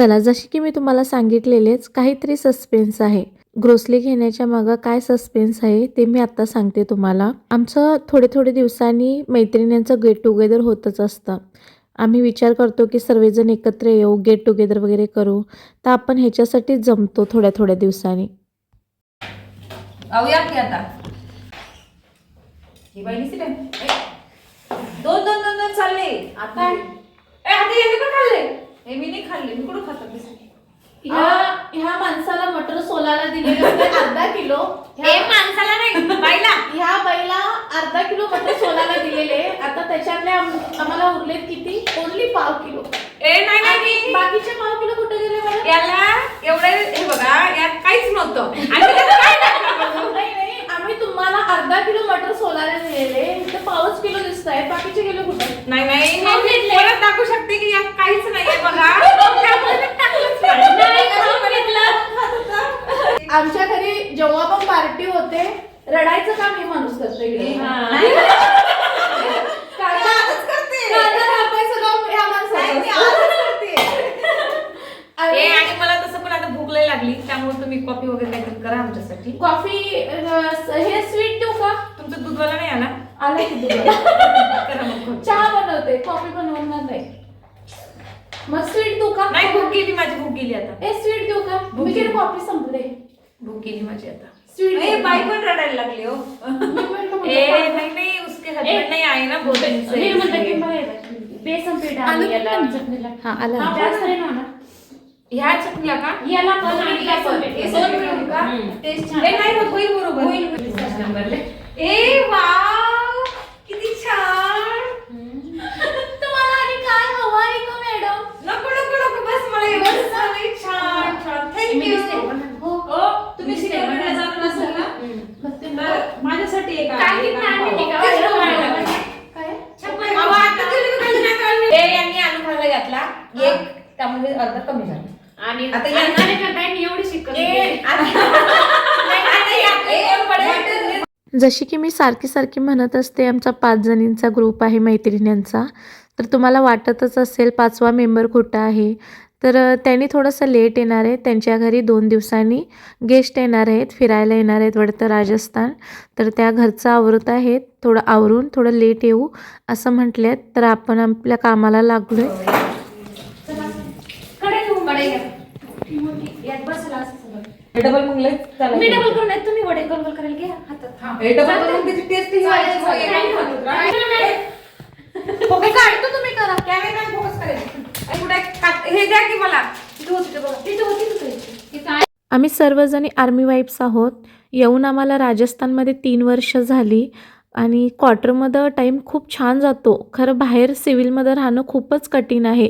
चला जशी की मी तुम्हाला सांगितलेलेच काहीतरी सस्पेन्स आहे. ग्रोसली घेण्याच्या मागं काय सस्पेन्स आहे ते मी आत्ता सांगते तुम्हाला. आमचं थोडे थोडे दिवसांनी मैत्रिणींचं गेट टुगेदर होतच असतं. आम्ही विचार करतो की सर्वजण एकत्र येऊ गेट टुगेदर वगैरे करू. तर आपण ह्याच्यासाठी जमतो थोड्या थोड्या दिवसांनी. की आता? दोन दोन दोन दोन चालले. आता? ए मी नाही खाल्ले मी कुठं दिसली ह्या ह्या माणसाला मटर सोलायला दिलेले होते अर्धा किलो. माणसाला नाही बाईला. ह्या बाईला अर्धा किलो मटर सोलायला दिलेले. आता त्याच्यातले आम- आम्हाला उरलेत किती? ओनली पाव किलो. ए नाही नाही आणि बाकीचे पाव किलो कुठे गेले मॅडम? याला एवढे हे बघा यात काहीच नव्हतं. आणि त्यात काय टाकलं? नाही नाही आम्ही तुम्हाला अर्धा किलो मटर सोलायला दिलेले इथे पावच किलो दिसत आहे बाकीचे किलो कुठे नाही नाही खाऊन मी घेतले. शकते की यात काहीच नाहीये बघा. आमच्या घरी जेव्हा पण पार्टी होते रडायचं काम हे माणूस करतो इकडे? नाही. काम ह्या माणसाचं असतं. ए आणि मला तसं पण आता भूक लय लागली त्यामुळे तुम्ही कॉफी वगैरे काहीतरी करा आमच्यासाठी. कॉफी अं, हे स्वीट देऊ का? तुमचं दूधवाला नाही आला? आलं की तुला करा मग. चहा बनवते कॉफी बनवणार नाही. मग स्वीट देऊ का? नाही भूक गेली माझी भूक गेली आता. ए स्वीट देऊ का? भूक मी गेली. कॉफी संपले? भूक गेली माझी आता. स्वीट ए बाई पण रडायला लागली हो. ए नाही नाही उसके हस्बैंड नहीं आए ना की. बाहेर बेसन पीठ आलं आणि की याला? चटणीला. हा आला. हा, जास्त नाही ना ह्या चटणीला का? याला पण आणि बेसन पीठ. का? हम्म. टेस्ट छान. ए नाही होत, होईल बरोबर. होईल. नंबरले ए वाव. किती छान तुम्हाला आणि काय हवं आहे का मॅडम नको नको नको बस मला एवढंच झालंय. छान छान मी थँक्यू दिसते पण. हो तुम्ही दिसते सिनेमाला पण. जाणार असाल ना तर माझ्यासाठी एक काय की नाही आणली का? ओके, एवढं काय काय नाही. काय छप्पन. अहो, आता तुम्ही खाली नाही खाल्ली. ए यांनी आलू खायला घातला एक त्यामध्ये अर्धा कमी झाला आणि आता यांना- एवढी शिकत? जशी की मी सारखी सारखी म्हणत असते आमचा पाच जणींचा ग्रुप आहे मैत्रिणींचा. तर तुम्हाला वाटतच असेल पाचवा मेंबर कुठं आहे? तर अ, त्यांनी थोडंसं लेट येणार आहे. त्यांच्या घरी दोन दिवसांनी गेस्ट येणार आहेत फिरायला येणार आहेत वाटतं राजस्थान. तर त्या घरचं आवरत आहेत. थोडं आवरून थोडं लेट येऊ असं म्हटलेत. तर आपण आपल्या कामाला लागलो आहे कडे घेऊन कडे घ्या. यात बसला असं सगळं. हे डबल. मी डबल करून नाही तुम्ही वडे गोल गोल करायला घ्या हातात हे डबल करून त्याची टेस्ट ही व्हायची. चालेल, चालेल. नाही होत. फोकस काढतो तुम्ही करा कॅमेरा फोकस करायचं. आणि कुठे हे द्या की मला तिथे होती ते बघा. तिथे होती दुसरी. तिथं आहे. आम्ही सर्वजणी आर्मी वाईफ्स आहोत येऊन आम्हाला राजस्थानमध्ये तीन वर्ष झाली आणि क्वार्टरमध्ये टाईम खूप छान जातो खरं बाहेर सिव्हिलमध्ये राहणं खूपच कठीण आहे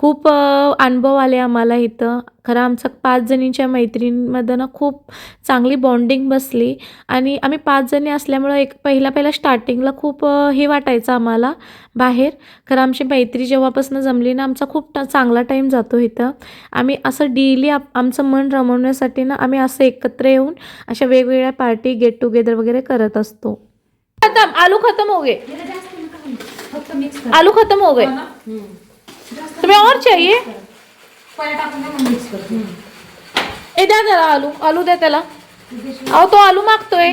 खूप अनुभव आले आम्हाला इथं. खरं आमचं पाच जणींच्या मैत्रिणींमध्ये ना खूप चांगली बॉन्डिंग बसली. आणि आम्ही पाच जणी असल्यामुळं एक पहिला पहिला स्टार्टिंगला खूप हे वाटायचं आम्हाला बाहेर. खरं आमची मैत्री जेव्हापासून जमली ना आमचा खूप टा चांगला टाईम जातो इथं. आम्ही असं डेली आप आमचं मन रमवण्यासाठी ना आम्ही असं एकत्र येऊन अशा वेगवेगळ्या पार्टी गेट टुगेदर वगैरे करत असतो. खतम! आलू खतम हो गए. याला जास्त नका घालू. फक्त मिक्स कर. आलू खतम हो गए. हो ना? तुम्हें और चाहिए. ए द्या त्याला आलू. आलू द्या त्याला. अहो तो आलू मागतोय.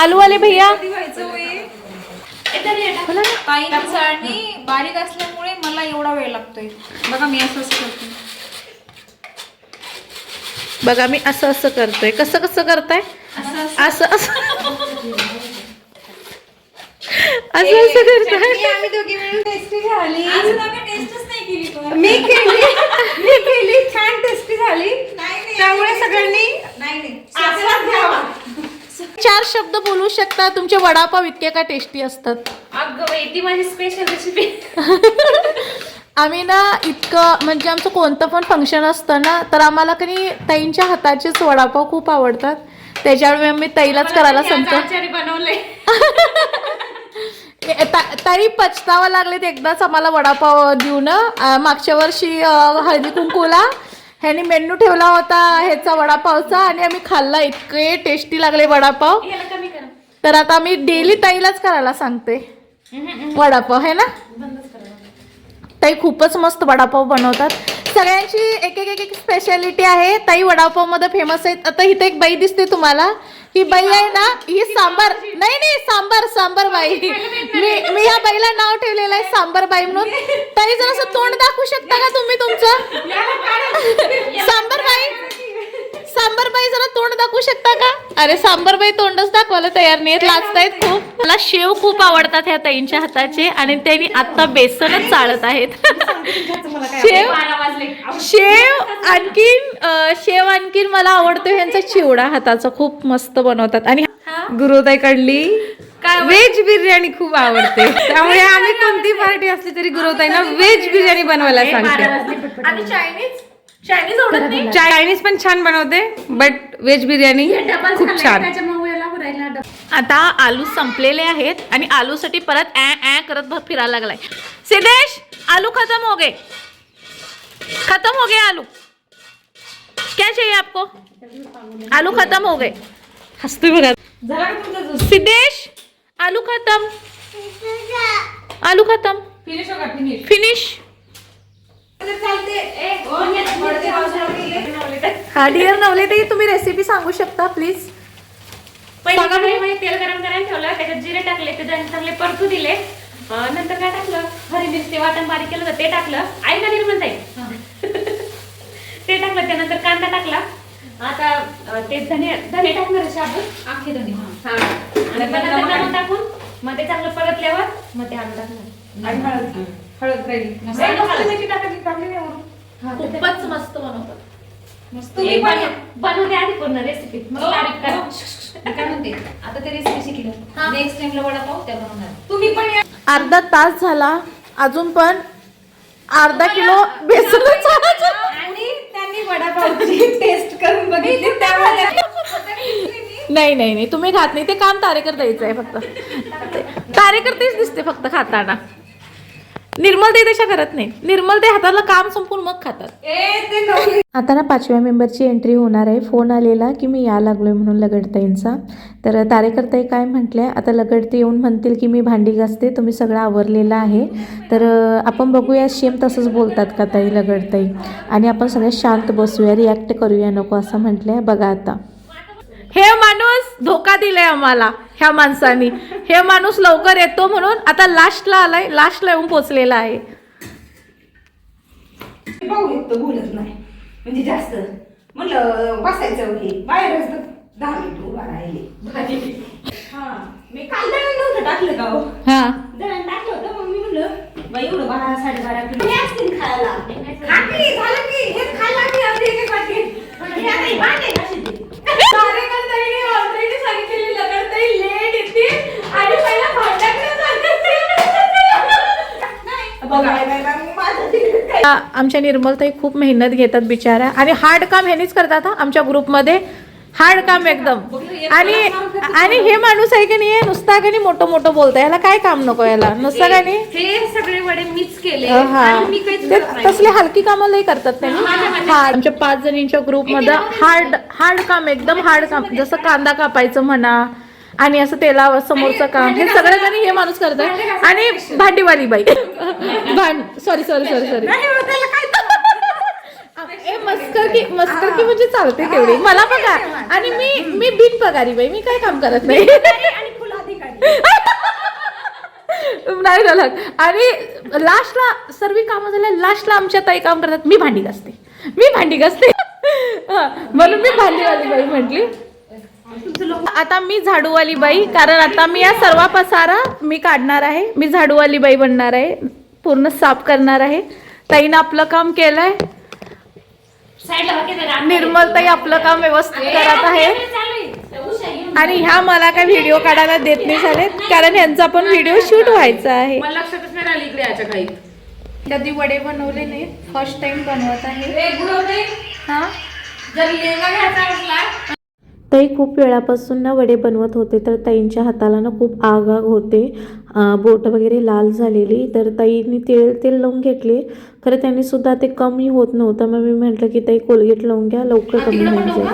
आलू वाले भैया. ताईंची चाळणी बारीक असल्यामुळे मला एवढा वेळ लागतोय. बघा मी असं असं करते. बघा मी असं असं करतोय. कसं कसं करताय? असं असं. असं असं करताय. आम्ही दोघी मिळून टेस्टी झाली. टेस्टच नाही केली मी केली मी केली छान टेस्टी झाली. त्यामुळे सगळ्यांनी आस्वाद घ्यावा. चार शब्द बोलू शकता तुमचे वडापाव इतके का टेस्टी असतात? अगं बाई, ती माझी स्पेशल रेसिपी आम्ही ना इतकं म्हणजे आमचं कोणतं पण फंक्शन असतं ना तर आम्हाला कधी ताईंच्या हाताचेच वडापाव खूप आवडतात. त्याच्यामुळे आम्ही ताईलाच करायला सांगतो. बनवले ए, ता- ताई पछतावा लागलेत एकदाच आम्हाला वडापाव देऊन. मागच्या वर्षी हळदी कुंकूला. ह्यानी मेन्यू ठेवला होता ह्याचा वडापावचा आणि आम्ही खाल्ला इतके टेस्टी लागले वडापाव. तर आता मी डेली ताईलाच करायला सांगते. वडापाव आहे ना? ताई खूपच मस्त वडापाव बनवतात. सगळ्यांची एक एक एक एक स्पेशालिटी आहे. ताई वडापावमध्ये फेमस आहेत. आता इथे एक बाई दिसते तुम्हाला. ही बाई आहे ना ही सांबार नाही नाही सांबार सांबार बाई. मी मी या बाईला नाव ठेवलेलं आहे सांबार बाई म्हणून. ताई जर असं तोंड दाखवू शकता का तुम्ही तुमचं? सांबार बाई. सांबार बाई जरा तोंड दाखवू शकता का? अरे सांबार बाई तोंडच दाखवायला तयार नाहीत लाजतायत खूप. मला शेव खूप आवडतात ह्या ताईंच्या हाताचे आणि त्यांनी आता बेसनच चालत आहेत. शेव शेव आणखीन अं, शेव आणखीन मला आवडतो ह्यांचा चिवडा हाताचा खूप मस्त बनवतात. आणि गुरुताईकडली व्हेज बिर्याणी खूप आवडते. त्यामुळे आम्ही कोणती पार्टी असली तरी गुरुताईना व्हेज बिर्याणी बनवायला सांगते. आणि चायनीज चायनीज आवडत नाही? चायनीज पण छान बनवते बट व्हेज बिर्याणी खूप छान. आता आलू संपलेले आहेत आणि आलूसाठी परत ऍ ऍ करत फिरायला लागलाय. सिद्धेश आलू खत्म हो गए. खत्म हो गए आलू. क्या चाहिए आपको? आलू खत्म हो गए. हसतोय बघा. सिद्धेश आलू खत्म. आलू खत्म. फिनिश हा डिअर नवले ते तुम्ही रेसिपी सांगू शकता प्लीज पहिले कढईमध्ये तेल गरम करायला ठेवलं त्याच्यात जिरे टाकले ते चांगले परतू दिले. नंतर काय टाकलं? हरी मिरची वाटण बारीक केलं होतं ते टाकलं. आई का निर्मल ताई? ते टाकलं त्यानंतर कांदा टाकला. आता ते धने धने टाकणार शाबूत आखे धने हा. आणि टाकून मग ते चांगलं परतल्यावर मग ते आलू टाकणार. खूपच मस्त बनवतात. तुम्ही बनवते आधी पूर्ण रेसिपी मग तारीफ करा. काय म्हणते? आता ते रेसिपी शिकलं. नेक्स्ट टाइमला वडापाव त्या बनवणार. तुम्ही पण या. अर्धा तास झाला. अजून पण अर्धा किलो बेसन आणि त्यांनी वडापावची टेस्ट करून बघितली. त्यामुळे नाही नाही नाही. तुम्ही खात नाही. ते काम तारेकर द्यायचं आहे फक्त. ते- तारेकर तेच दिसते फक्त खाताना. निर्मल ते तशा करत नाही. निर्मल ते हाताला काम संपून मग खातात. ए ते नवली आता ना पाचव्या मेंबरची एंट्री होणार आहे. फोन आलेला की मी या लागलोय म्हणून लगडताईंचा. तर तारेकरताई काय म्हटलंय आता लगडते येऊन म्हणतील की मी भांडी घासते तुम्ही सगळं आवरलेलं आहे. तर आपण बघूया सेम तसंच बोलतात का ताई लगडताई? आणि आपण सगळ्या शांत बसूया रिॲक्ट करूया नको असं म्हटलंय. बघा आता. हे माणूस धोका दिलाय आम्हाला ह्या माणसानी. हे माणूस लवकर येतो म्हणून आता लास्टला आलाय लास्टला येऊन पोचलेला आहे. भाऊ येतो बोलत नाही. म्हणजे जास्त. म्हणलं बसायचं हे. बाहेरच दहा मिनिट उभा राहिले. हा मी काल दळण नव्हतं टाकलं का हो? दळण टाकलं होतं मग मी म्हणलं बाई एवढं बारा साडेबारा किलो. हे असतील खायला. खा की, झालं की हेच खायला लागली आमची एक एक वाटी. पण हे आता भांडे घासायचे. आमच्या निर्मलताई खूप मेहनत घेतात बिचाऱ्या. आणि हार्ड काम ह्यानीच करतात आमच्या ग्रुपमध्ये हार्ड काम एकदम. आणि आणि हे माणूस आहे की नाही नुसता का नाही मोठं मोठं बोलतं याला काय काम नको याला? नुसतं का नाही? हे सगळे वडे मीच केले. हा. ते. तसले हलकी कामं लई करतात त्यांनी. हा आमच्या पाच जणींच्या ग्रुपमध्ये हार्ड हार्ड काम एकदम हार्ड काम. जसं कांदा कापायचं म्हणा आणि असं तेला समोरचं काम. हे सगळं जणी हे माणूस करतात आणि भांडीवाली बाई. सॉरी सॉरी सॉरी सॉरी ए मस्कर की मस्कर की म्हणजे चालते तेवढी मला बघा. आणि मी मी बिन पगारी बाई. मी काय काम करत नाही. नाही झालं. आणि लास्टला सर्व कामं झाल्या लास्टला आमच्या ताई काम करतात. मी भांडी घासते. मी भांडी घासते. म्हणून मी भांडीवाली बाई म्हटली. आता मी झाडूवाली बाई कारण आता मी या सर्व पसारा मी काढणार आहे. मी झाडूवाली बाई बनणार आहे. पूर्ण साफ करणार आहे. ताईनं आपलं काम केलंय. साईडला बाकी जरा आत निर्मल ताई आपलं काम व्यवस्थित करत आहे. आणि ह्या मला काय व्हिडिओ काढायला देत नाही झालेत कारण यांचा पण व्हिडिओ शूट व्हायचा आहे. मला लक्षातच नाही राहिली इकडे याच्या काही. कधी वडे बनवले नाही फर्स्ट टाइम बनवत आहे. हा? जर लेंगा घ्यायचा असला ताई खूप वेळापासून ना वडे बनवत होते तर ताईंच्या हाताला ना खूप आग आग होते बोट वगैरे लाल झालेली तर ताईंनी तेल तेल लावून घेतले. खरं त्यांनी सुद्धा ते कमी होत नव्हतं मग मी म्हटलं की ताई कोलगेट लावून घ्या लवकर कमी होऊन जाईल.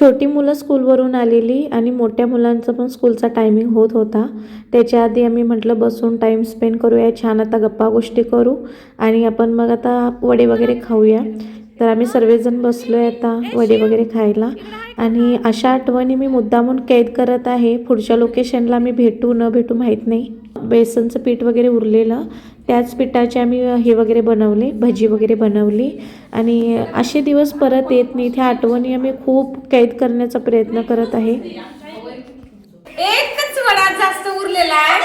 छोटी मुलं स्कूलवरून आलेली आणि मोठ्या मुलांचं पण स्कूलचा टायमिंग होत होता. त्याच्या आधी आम्ही म्हटलं बसून टाईम स्पेंड करूया छान आता गप्पा गोष्टी करू आणि आपण मग आता वडे वगैरे खाऊया. तर आम्ही सर्वजण बसलो आहे आता वडे वगैरे खायला. आणि अशा आठवणी मी मुद्दामून कैद करत आहे. पुढच्या लोकेशनला मी भेटू न भेटू माहीत नाही. बेसनचं पीठ वगैरे उरलेलं. त्याच पिठाचे आम्ही हे वगैरे बनवले भजी वगैरे बनवली. आणि असे दिवस परत येत नाही. त्या आठवणी आम्ही खूप कैद करण्याचा प्रयत्न करत आहे. एकच वडा जास्त उरलेला आहे.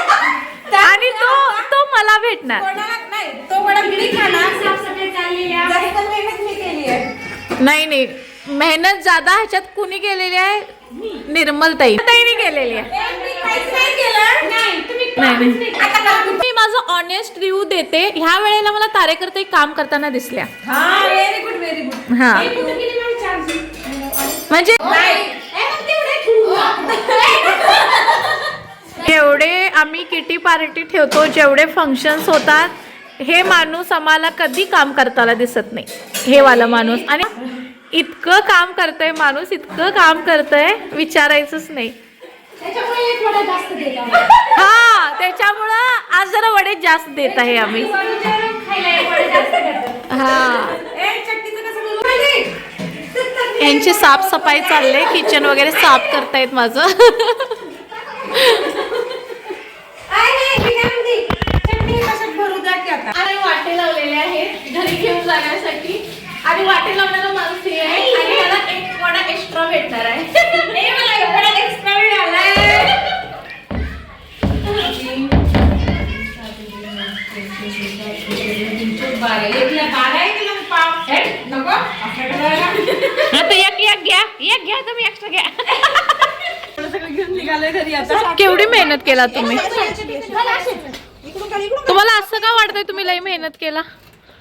आणि तो तो मला भेटणार. नाही तो वडा मी खाणार. जास्त मेहनत मी केली आहे. नाही नाही. मेहनत जादा ह्याच्यात कुणी केलेली आहे? निर्मलताई. ताईने केलेली आहे. नाही केलं नाही नाही मी माझं ऑनेस्ट रिव्ह्यू देते. ह्या वेळेला मला तारेकरता एक काम करताना दिसल्या. हा हा. म्हणजे जेवढे आम्ही किटी पार्टी ठेवतो जेवढे फंक्शन्स होतात हे माणूस आम्हाला कधी काम करताना दिसत नाही. हे वाला माणूस. आणि इतकं काम करतंय माणूस इतकं काम करतंय विचारायचंच नाही. हा त्याच्यामुळं आज जरा वडे जास्त देत आहे आम्ही. हा. यांची साफसफाई चालले किचन वगैरे साफ करतायत माझं. वाटे लावलेले आहेत घरी घेऊन जाण्यासाठी. आणि वाटे लावणारा माणूस हे आहे आणि मला एक वडा एक्स्ट्रा भेटणार आहे ए, मला एवढा extra वेळ आलाय. एकला बारा आहे तिला पाव. हे, नको असं करायला. आता एक एक घ्या. एक घ्या तुम्ही एक्स्ट्रा घ्या. सगळं घेऊन निघालोय घरी आता केवढी मेहनत केला तुम्ही? तुम्हाला असं का वाटतंय तुम्ही लई मेहनत केला?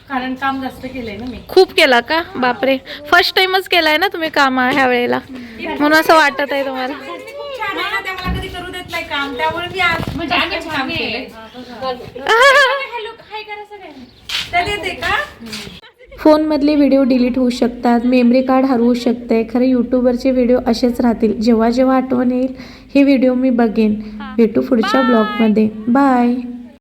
कारण काम जास्त केलंय ना मी. खूप केला का? बापरे. फर्स्ट टाइमच केलाय ना तुम्ही काम ह्या वेळेला. म्हणून असं वाटत आहे तुम्हाला खूप छान आहे ना त्या मला कधी करू देत नाही काम त्यामुळे मी आज म्हणजे आम्ही काम केलंय. हॅलो हाय करा सगळ्यांना त्या देते का? फोनमधले व्हिडिओ डिलीट होऊ शकतात मेमरी कार्ड हरवू शकते खरं यूट्यूबवरचे व्हिडिओ असेच राहतील. जेव्हा जेव्हा आठवण येईल हे व्हिडिओ मी बघेन. भेटू पुढच्या ब्लॉगमध्ये. बाय